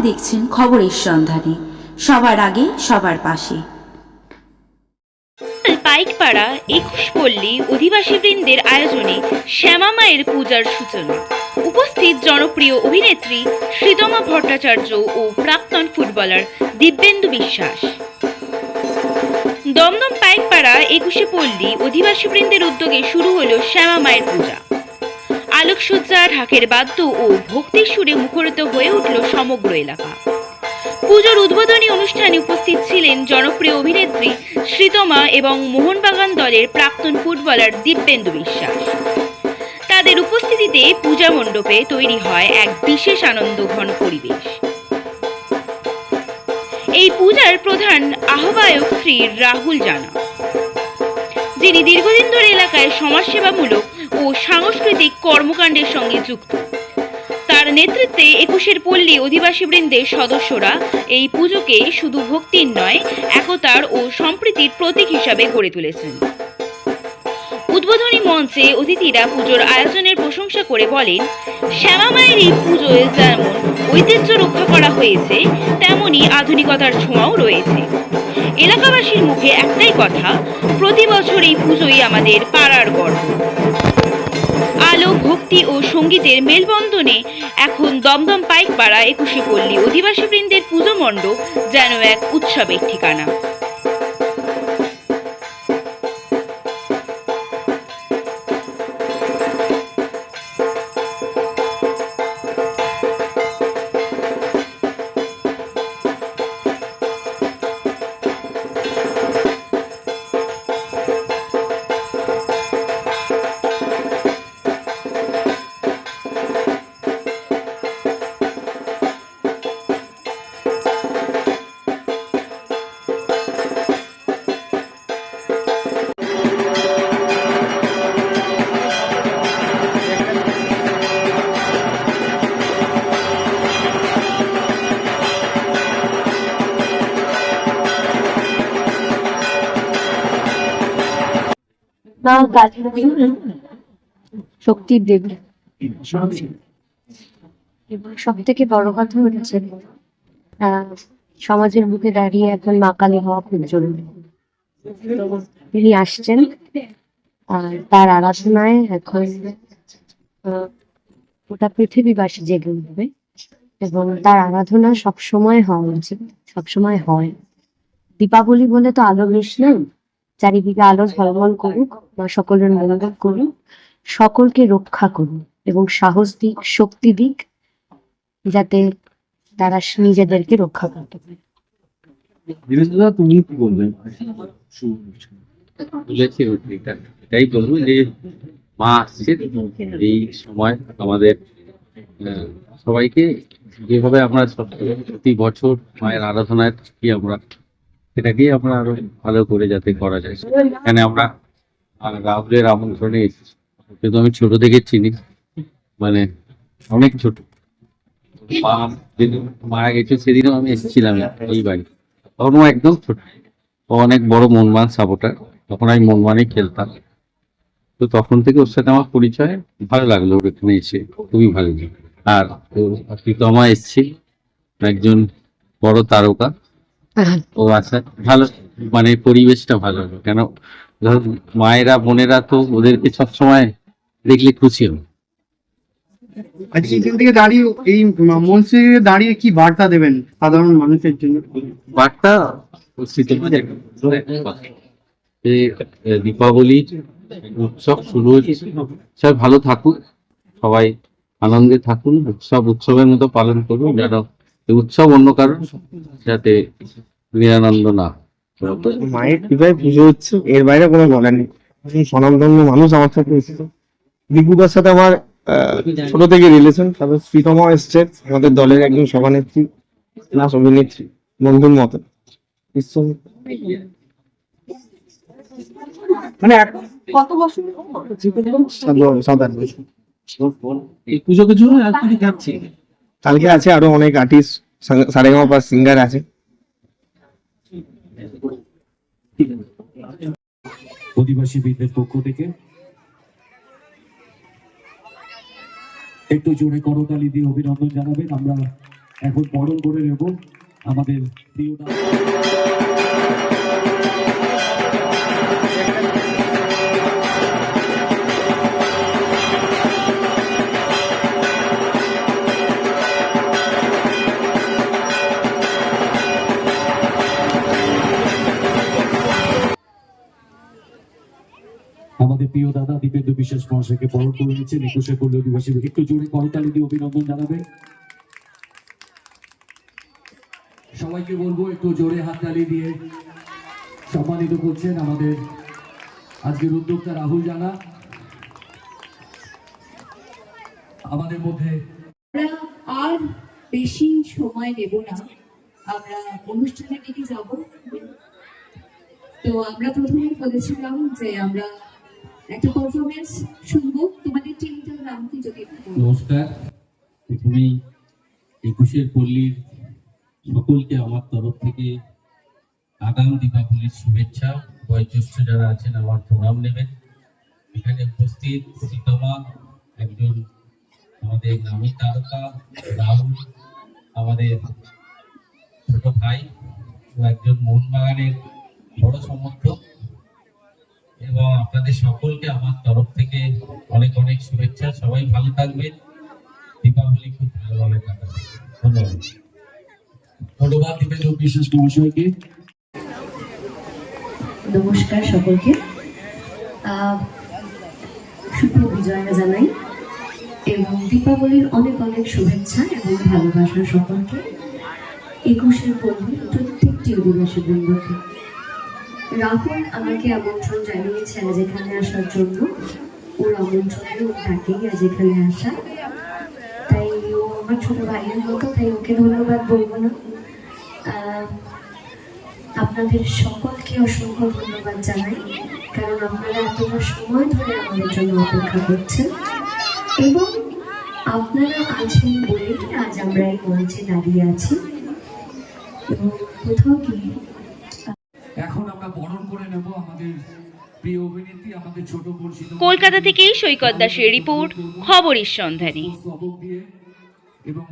দেখছেন খবরের সন্ধানে। সবার আগে, সবার পাশে। পাইকপাড়া একুশ পল্লী অধিবাসীবৃন্দের আয়োজনে শ্যামা মায়ের পূজার সূচনা। উপস্থিত জনপ্রিয় অভিনেত্রী শ্রীতমা ভট্টাচার্য ও প্রাক্তন ফুটবলার দিব্যেন্দু বিশ্বাস। দমদম পাইকপাড়া একুশে পল্লী অধিবাসীবৃন্দের উদ্যোগে শুরু হলো শ্যামা মায়ের পূজা। আলোকসজ্জা ঢাকের বাদ্য ও ভক্তির সুরে মুখরিত হয়ে উঠল সমগ্র এলাকা। পুজোর উদ্বোধনী অনুষ্ঠানে উপস্থিত ছিলেন জনপ্রিয় অভিনেত্রী শ্রীতমা এবং মোহনবাগান দলের প্রাক্তন ফুটবলার দিব্যেন্দু বিশ্বাস। তাদের উপস্থিতিতে পূজা মণ্ডপে তৈরি হয় এক বিশেষ আনন্দঘন পরিবেশ। এই পূজার প্রধান আহ্বায়ক শ্রী রাহুল জানা, যিনি দীর্ঘদিন ধরে এলাকায় সমাজসেবামূলক ও সাংস্কৃতিক কর্মকাণ্ডের সঙ্গে যুক্ত। তার নেতৃত্বে একুশের পল্লী অধিবাসীবৃন্দের সদস্যরা এই পুজোকে শুধু ভক্তির নয়, একতার ও সম্প্রীতির প্রতীক হিসাবে গড়ে তুলেছেন। উদ্বোধনী মঞ্চে অতিথিরা পুজোর আয়োজনের প্রশংসা করে বলেন, শ্যামা মায়ের এই পুজোয় যেমন ঐতিহ্য রক্ষা করা হয়েছে, তেমনি আধুনিকতার ছোঁয়াও রয়েছে। এলাকাবাসীর মুখে একটাই কথা, প্রতি বছর এই পুজোই আমাদের পাড়ার গর্ব। আলো ভক্তি ও সঙ্গীতের মেলবন্ধনে এখন দমদম পাইকপাড়া একুশে পল্লী অধিবাসীবৃন্দের পুজো মণ্ডপ, যেন এক উৎসবের ঠিকানা। না শক্তির দেবী। এবং সব থেকে বড় কথা হচ্ছে আহ, সমাজের বুকে দাঁড়িয়ে এখন মা কালী হওয়া খুব জরুরি। তিনি আসছেন আর তার আরাধনায় এখন আহ, গোটা পৃথিবীবাসী জেগে উঠবে। এবং তার আরাধনা সবসময় হওয়া উচিত সবসময় হয়। দীপাবলি বলে তো আলো বেশ নেই চারিদিকে আলো ঝলমল করুক মা সকলের মঙ্গল করুক সকলকে রক্ষা করুন এবং সাহস দিক শক্তি দিক যাতে তারা নিজেদেরকে রক্ষা করতে পারে। তুমি কি বলবেন বলেছি এটাই বলব যে মা আসছে এই সময় আমাদের সবাইকে যেভাবে আমরা সব- প্রতি বছর মায়ের আরাধনায় থাকি আমরা সেটাকেই আমরা আরও ভালো করে যাতে করা যায়। এখানে আমরা রাহুলের আমন্ত্রণে এসেছি। আমি ছোট থেকে চিনি মানে অনেক ছোট। যেদিন মারা গেছে, সেদিনও আমি এসেছিলাম এই বাড়ি। তখন ও একদম ছোট। ও অনেক বড় মনমান সাপোর্টার। তখন আমি মনমানই খেলতাম। তো তখন থেকে ওর সাথে আমার পরিচয় ভালো লাগল ওর এখানে এসে, খুবই ভালো আর তো আমার এসছে একজন বড় তারকা। ও আচ্ছা ভালো মানে পরিবেশটা ভালো কেন ধর মায়েরা বোনেরা তো ওদেরকে সবসময় দেখলে খুশি হবে। আজকে এখান থেকে দাঁড়িয়ে এই মঞ্চে দাঁড়িয়ে কি বার্তা দেবেন সাধারণ মানুষের জন্য? বার্তা যে উৎসব শুরু হয়েছে। সবাই ভালো থাকুন সবাই আনন্দে থাকুন উৎসব উৎসবের মতো পালন করুন যেন উৎসব অন্য কারণ যাতে নিরানন্দ না। মায়ের কৃপায় পুজো হচ্ছে এর বাইরে কোনো বলার নেই। স্বনামধন্য মানুষ আমার সাথে এসেছে। দিগুদার সাথে আমার আহ, ছোট থেকে রিলেশন তারপর প্রীতমা এসছে আমাদের দলের একজন সভানেত্রী প্লাস অভিনেত্রী বন্ধুর মতো মানে বছর? কালকে আছে আরও অনেক আর্টিস্ট সারেগামা পাস সিঙ্গার আছে। অধিবাসী বৃদ্ধের পক্ষ থেকে একটু জোরে করতালি দিয়ে অভিনন্দন জানাবেন। আমরা এখন বরণ করে নেব আমাদের প্রিয় আমাদের প্রিয় দাদা দীপেন্দ্র বিশ্বাস মহাশয়কে বরণ করে নিচ্ছেন। একুশে পল্লী অধিবাসী একটু জোরে করতালি দিয়ে অভিনন্দন জানাবে। সবাইকে বলব, একটু জোরে হাততালি দিয়ে সম্মানিত করছেন আমাদের আজকের উদ্যোক্তা রাহুল জানা। আমাদের মধ্যে আর বেশি সময় নেব না। আমরা অনুষ্ঠানের দিকে যাব। তো আমরা প্রথমেই বলেছিলাম যে আমরা একটা পারফরমেন্স শুনব। তোমাদের টিমটার নাম কি যদি নমস্কার। প্রথমেই একুশের পল্লীর সকলকে আমার তরফ থেকে আগাম দীপাবলির শুভেচ্ছা। বয়োজ্যেষ্ঠ যারা আছেন, আমার প্রণাম নেবেন। এখানে উপস্থিত শ্রীতমা একজন আমাদের নামী তারকা, রাহুল, আমাদের ছোট ভাই, ও একজন মোহনবাগানের বড় সমর্থক। এবং আপনাদের সকলকে আমার তরফ থেকে অনেক অনেক শুভেচ্ছা। সবাই ভালো থাকবেন। দীপাবলি খুব ভালোভাবে কাটাবে ধন্যবাদ। ধন্যবাদ দীপেন্দ্র বিশ্বাস মহাশয়কে। নমস্কার সকলকে। আহ, শুভ বিজয়া জানাই। এবং দীপাবলির অনেক অনেক শুভেচ্ছা এবং ভালোবাসা সকলকে। একুশের পল্লীর প্রত্যেকটি অধিবাসী বন্ধুকে রাহুল আমাকে আমন্ত্রণ জানিয়েছে আজ এখানে আসার জন্য। ওর আমন্ত্রণে ওর ডাকেই আজ এখানে আসা। তাই ও আমার ছোট ভাইয়ের মতো, তাই ওকে ধন্যবাদ বলব না। আপনাদের সকলকে অসংখ্য ধন্যবাদ জানাই, কারণ আপনারা এতটা সময় ধরে আমাদের জন্য অপেক্ষা করছেন। এবং আপনারা আছেন বলেই আজ আমরা এই মঞ্চে দাঁড়িয়ে আছি। এবং কোথাও গিয়ে এখন আমরা বরণ করে নেব আমাদের প্রিয় অভিনেত্রী আমাদের ছোট বোন কলকাতা থেকে সৈকত দাসের রিপোর্ট খবরের সন্ধানী। এবং